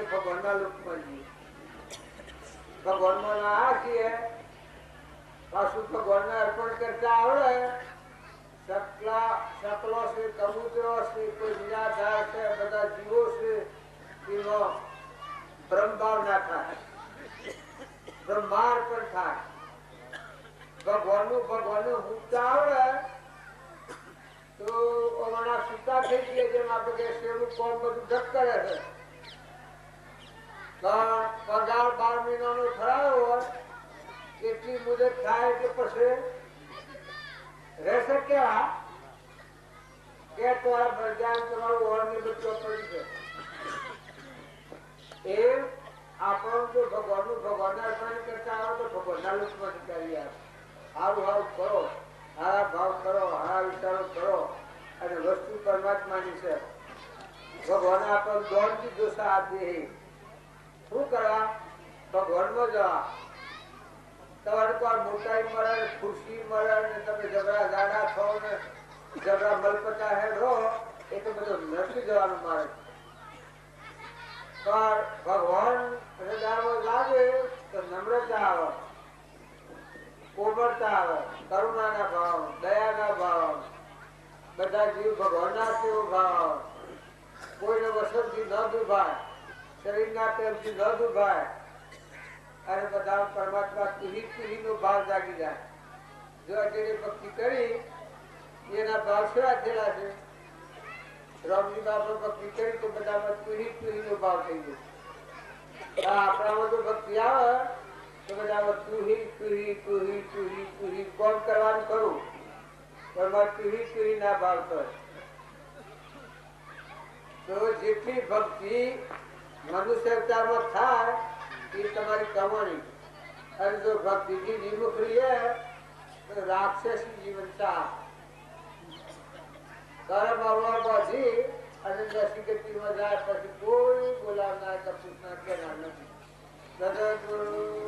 કે ભગવાનના લોકમાં ભગવાનમાં છીએ પાછું ભગવાનને અર્પણ આવડે. થાય બ્રહ્માંડ પણ થાય. ભગવાનનું ભગવાનનું મૂકતા આવડે. તો હમણાં સુતા થઈ કરે છે? પગાર બાર મહિનાનો થયો હોય એટલી મુદત થાય કે પછી? રહેશે કેવા કે તમારા પ્રજાન તમારું ઓળની બચ્ચો પડી છે? એ આપણો જો ભગવાનનું ભગવાનને અર્પણ કરતા આવે તો ભગવાનના લોકમાં કરી આવે. સારું સારું કરો. સારા ભાવ કરો સારા વિચારો કરો. અને વસ્તુ પરમાત્માની છે. ભગવાન આપણને દોડથી દોષા આપી શું કરવા ભગવાનમાં જવા તમારે કોઈ મોટાઈ મળે, ખુરશી મળે ને તમે જબરા ગાડા છો ને જબરા મલપટા હે રહો એ તો બધો નથી જવાનું મારે પણ ભગવાન હૃદયમાં લાગે તો નમ્રતા આવે, કોમળતા આવે, કરુણાના ભાવ, દયાના ભાવ, બધા જીવ ભગવાનના તેવો ભાવ. કોઈને વસંતી ન દુભાય. શરીરના પ્રેમથી ન દુભાય અને બધા પરમાત્મા તુહી તુહી નો ભાવ જાગી જાય. જો અત્યારે ભક્તિ કરી, એના ભાવ શેવા થયેલા છે. રામજી બાપા ભક્તિ કરી તો બધામાં તુહી તુહી નો ભાવ થઈ ગયો. આપણામાં જો ભક્તિ આવે, તો બધામાં તુહી તુહી તુહી તુહી તુહી કોણ કરવાનું કરું પણ તુહી તુહી ના ભાવ થાય તો જેટલી ભક્તિ મનુષ્ય અવતારમાં થાય એ તમારી કમાણી. અને જો ભક્તિથી વિમુખ રહીએ તો રાક્ષસી જીવન ચા કર્મ અવળાવવાથી અને નસીકતીમાં જાય પછી કોઈ બોલાવનાર કપૂસના કેનાર નથી. સદગુરુ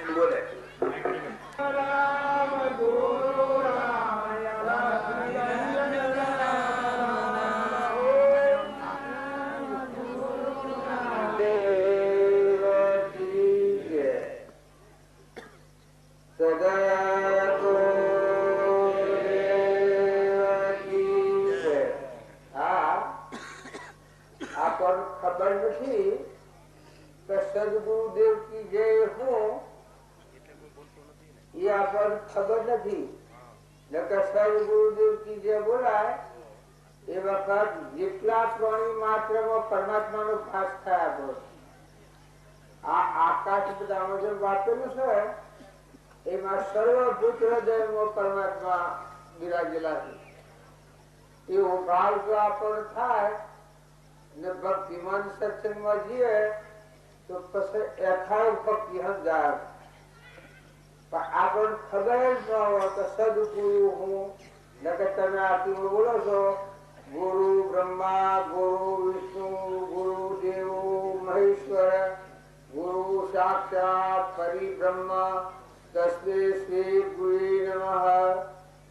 આવીને બોલે ખબર નથી કે સદગુરુદેવ કી જય હું? આપણને ખબર નથી. નકર કી જય બોલાય એ વખત જેટલા પ્રાણી માત્ર પરમાત્મા નો ભાસ થયા આપણો આ આકાશ બધા જે વાપરેલું છે, એમાં સર્વભૂત હૃદયમાં પરમાત્મા બિરાજેલા છે. એવો ભાવ જો આપણને થાય, ને ભક્તિમાન સત્સંગમાં જઈએ, તો પછી યથાર્થ ભક્તિ સમજાય પણ આપણને ખબર જ ન હોય તો સદગુરુ હું નકર તમે આરતી બોલો છો. ગુરુ બ્રહ્મા, ગુરુ વિષ્ણુ, ગુરુ દેવ, મહેશ્વર, ગુરુ સાક્ષાત પરિબ્રહ્મ તસ્મે શ્રી ગુરુ નમઃ.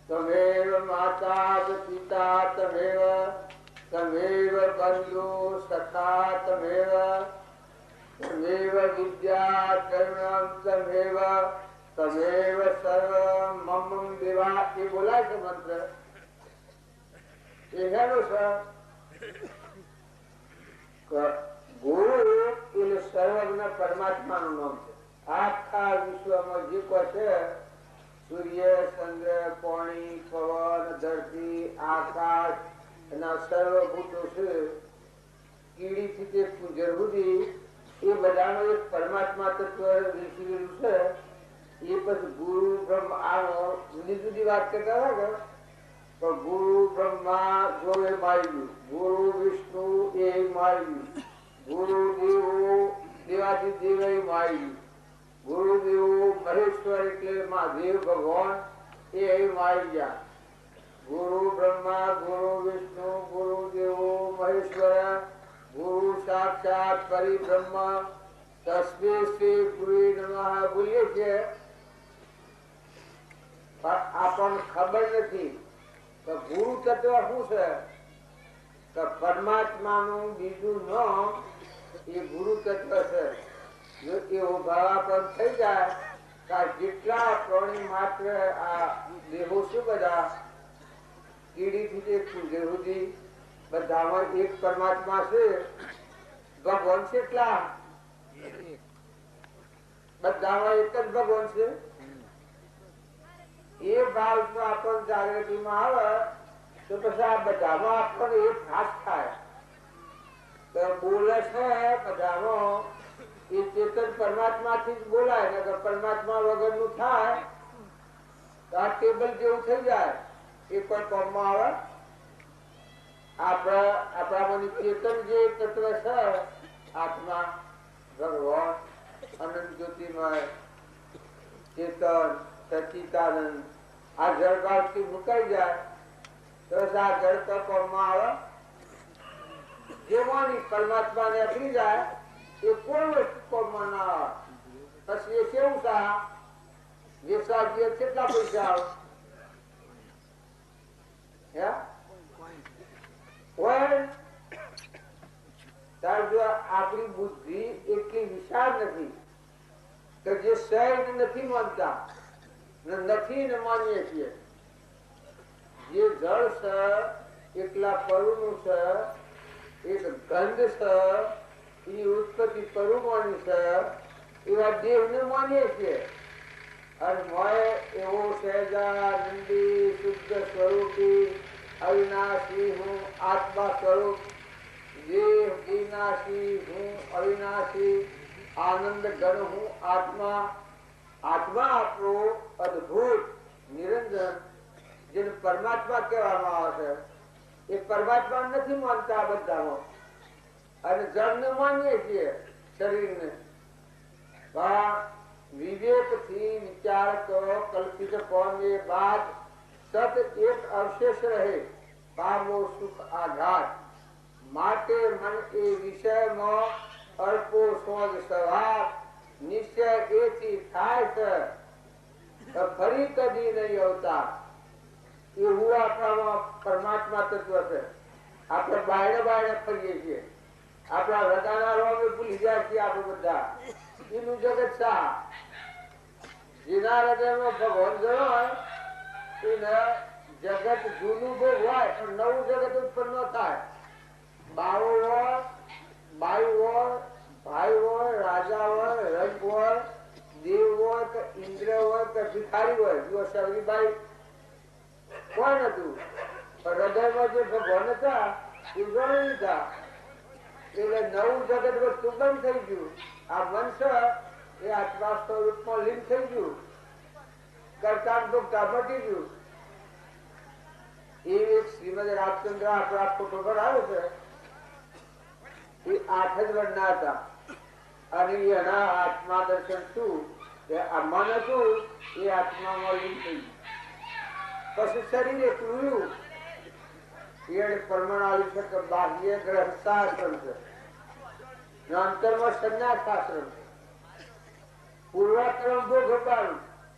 તમેવ માતા પિતા તમેવ તમેવ બંધુ સખા તમેવ તમેવ વિદ્યા કર્ણમ તમેવ તમેવ સર્વ મમ દેવા એ બોલાય છે મંત્ર એ હેલો સર ગુરુ એટલે સર્વજ્ઞ પરમાત્માનું નામ છે આખા વિશ્વમાં જે કોઈ છે સૂર્ય ચંદ્ર પાણી પવન ધરતી આકાશ એના સર્વભૂતો છે કીડીથી તે પૂજર સુધી એ બધાનો એક પરમાત્મા તત્વ વિસરેલું છે એ પછી ગુરુ, બ્રહ્મ જુદી જુદી વાત કરતા હતા તો ગુરુ, બ્રહ્મા જો એ માર્યું. ગુરુ, વિષ્ણુ, એ માર્યું. ગુરુ, દેવો દેવાથી દેવ માર્યું. ગુરુ, દેવો, મહેશ્વર એટલે મહાદેવ, ભગવાન, એ મારી ગયા ગુરુ, બ્રહ્મા, ગુરુ, વિષ્ણુ, ગુરુ, દેવો, મહેશ્વર, ગુરુ સાક્ષાત પરિબ્રહ્મ. તસ્મે શ્રી ગુરુ નમઃ બોલીએ છીએ પણ આપણને ખબર નથી કે ગુરુ તત્વ શું છે? કે પરમાત્માનું બીજું નામ એ ગુરુ તત્વ છે. જો એવો પર થઈ જાય, તો આ જેટલા પ્રાણી માત્ર આ દેહો શું બધા? કીડીથી તે સુધી બધામાં એક પરમાત્મા છે. ભગવાન છે એટલા બધામાં એક જ ભગવાન છે? એ જો આપણને જાગૃતિમાં આવે, તો પછી આ બધામાં આપણને એ ફાસ થાય. બોલે છે બધામાં એ ચેતન પરમાત્માથી જ બોલાય ને પરમાત્મા વગરનું થાય. તો આ ટેબલ જેવું થઈ જાય, એ કોઈ કોમમાં આવે. આપણા આપણામાંની ચેતન જે તત્વ છે, આત્મા, ભગવાન, અનંત જ્યોતિમય ચેતન સચિતાનંદ આ જળભાગથી મુકાઈ જાય. તો આ જળ તો કોમમાં આવે. જેવાની પરમાત્મા ને અકડી જાય, એ કોઈ વસ્તુ કોમમાં ના આવે? પછી એ કેવું સા વેસાજીએ કેટલા પૈસા આવે? આપણી બુદ્ધિ એટલી વિશાળ નથી કે જે સહેજ નથી માનતા. નથી ને માનીએ છીએ. જે જળ છે, એટલા પરુનું છે, એક ગંધ છે એની ઉત્પત્તિ પરુમાની છે, એવા દેવને માનીએ છીએ. અને મોય એવો સહેજાનંદી, શુદ્ધ સ્વરૂપી, અવિનાશી હું આત્મા સ્વરૂપ દેહ વિનાશી હું અવિનાશી આનંદ ગણ હું આત્મા આત્મા આપણું અદભુત, નિરંજન, જેને પરમાત્મા કહેવામાં આવે છે, એ પરમાત્મા નથી માનતા બધામાં. અને જળને માનીએ છીએ શરીરને. વિવેકથી વિચાર તો કલ્પિત પામે બાદ સત એક અવશેષ રહે, પામો સુખ આઘાત માટે મન એ વિષયમાં અલ્પો સોજ સ્વભાવ નિશ્ચય એથી થાય છે ફરી કદી નહીં આવતા. એવું આપણામાં પરમાત્મા તત્વ છે. આપણે બાયણે બાયણે ફરીએ છીએ. આપણા રગાના રોગ ભૂલી જાય છીએ આપણે બધા. એનું જગત સા જેના હૃદયમાં ભગવાન ગયો હોય, એને જગત જૂનું ભોગ હોય, પણ નવું જગત ઉત્પન્ન ન થાય. બાવો હોય, બાયુ હોય ભાઈ હોય, રાજા હોય રંગ હોય, દેવ હોય કે ઇન્દ્ર હોય કે ભિખારી હોય જુઓ સગરીબાઈ કોઈ નતું પણ હૃદયમાં જે ભગવાન હતા, એ ગણી લીધા એટલે નવું જગત વસ્તુ બંધ થઈ ગયું. આ વંશ એ આત્મા સ્વરૂપમાં લીન થઈ ગયું. કરતા ભોગતા મટી ગયું. એ એક શ્રીમદ રાજચંદ્ર આપણા ફોટો પર આવે છે. એ આઠ જ વર્ણના હતા. અને એના આત્મા દર્શન શું? આ મન હતું એ આત્મામાં લીન થઈ પછી શરીર એકલું રહ્યું એને પ્રમાણ આવી છે કે બાહ્ય ગ્રહસ્થાશ્રમ છે. અંતરમાં સંન્યાસ આશ્રમ છે. પૂર્વાક્રમ ભોગ હટાવ્યું